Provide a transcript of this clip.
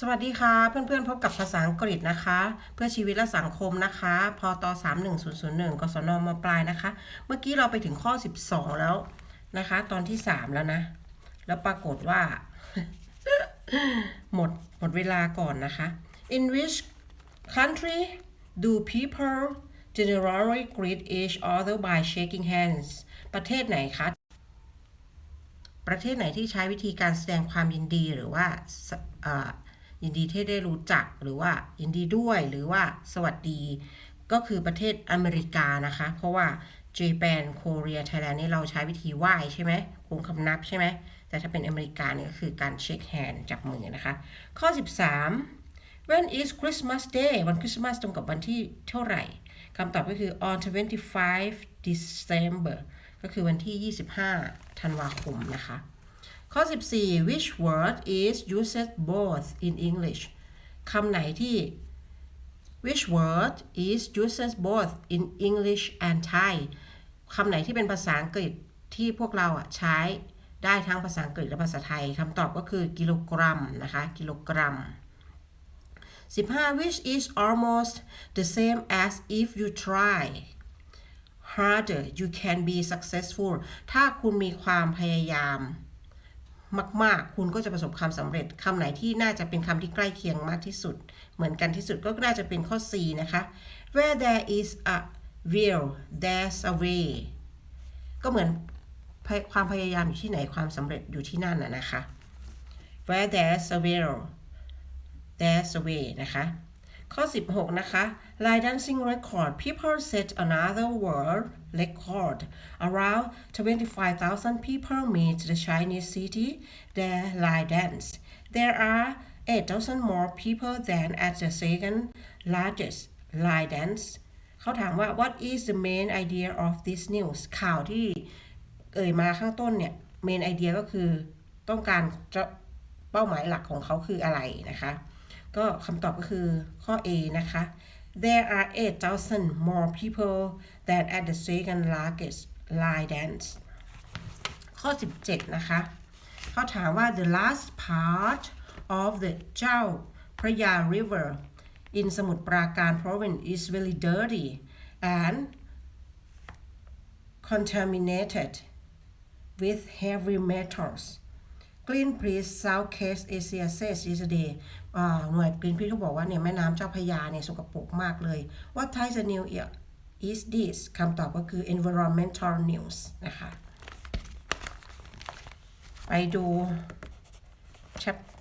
สวัสดีค่ะ เพื่อนๆ พบกับภาษาอังกฤษนะคะ เพื่อชีวิตและสังคมนะคะพอต31001กศนมปลายนะคะ เมื่อกี้เราไปถึงข้อ 12 แล้วนะคะ ตอนที่ 3 แล้วนะ แล้วปรากฏว่า หมดหมดเวลาก่อนนะคะ In which country do people generally greet each other by shaking hands ประเทศไหนคะประเทศไหนที่ใช้วิธีการแสดงความยินดีหรือว่า ยินดีที่ได้รู้จักหรือว่ายินดีด้วยหรือว่าสวัสดี ก็คือประเทศอเมริกานะคะ เพราะว่าเจแปนโคเรียไทยแลนด์นี่เราใช้วิธีไหว้ใช่ไหมคงคำนับใช่ไหมแต่ถ้าเป็นอเมริกาเนี่ยก็คือการเช็คแฮนด์จับมือนะคะ ข้อ 13 when is Christmas Day วันคริสต์มาสตรงกับวันที่เท่าไหร่คำตอบก็คือ on 25 December ก็คือวันที่ 25 ธันวาคมนะคะ ข้อ 14 which word is used both in English คำไหนที่ which word is used both in English and Thai คำไหนที่เป็นภาษาอังกฤษที่พวกเราอะใช้ได้ทั้งภาษาอังกฤษและภาษาไทยคำตอบก็คือกิโลกรัมนะคะ กิโลกรัม 15 which is almost the same as if you try harder you can be successful ถ้าคุณมีความพยายาม มาก ๆ คุณก็จะประสบความสำเร็จคำไหนที่น่าจะเป็นคำที่ใกล้เคียงมากที่สุด เหมือนกันที่สุดก็น่าจะเป็นข้อ C นะคะ where there is a will there's a way ก็เหมือนความพยายามอยู่ที่ไหนความสำเร็จอยู่ที่นั่นน่ะนะคะ where there's a will there's a way นะคะ ข้อ 16 นะคะ Line dancing record people set another world record around 25,000 people meet the Chinese city their line dance there are 8,000 more people than at the second largest line dance เขาถามว่า what is the main idea of this news ข่าวที่เอ่ยมาข้างต้นเนี่ย main idea ก็คือต้องการจะเป้าหมายหลักของเขาคืออะไรนะคะ ก็คำตอบก็คือข้อ A นะคะ There are 8,000 more people than at the second largest line dance ข้อ 17 นะคะ เขาถามว่า the last part of the เจ้าพระยา river in สมุทรปราการ province is very dirty and contaminated with heavy metals Greenpeace South Case Asia says yesterday หน่วย Greenpeace เขาบอกว่าเนี่ยแม่น้ำเจ้าพยาเนี่ยสกปรกมากเลย What type of news is this คำตอบก็คือ environmental news นะคะ ไปดู chapter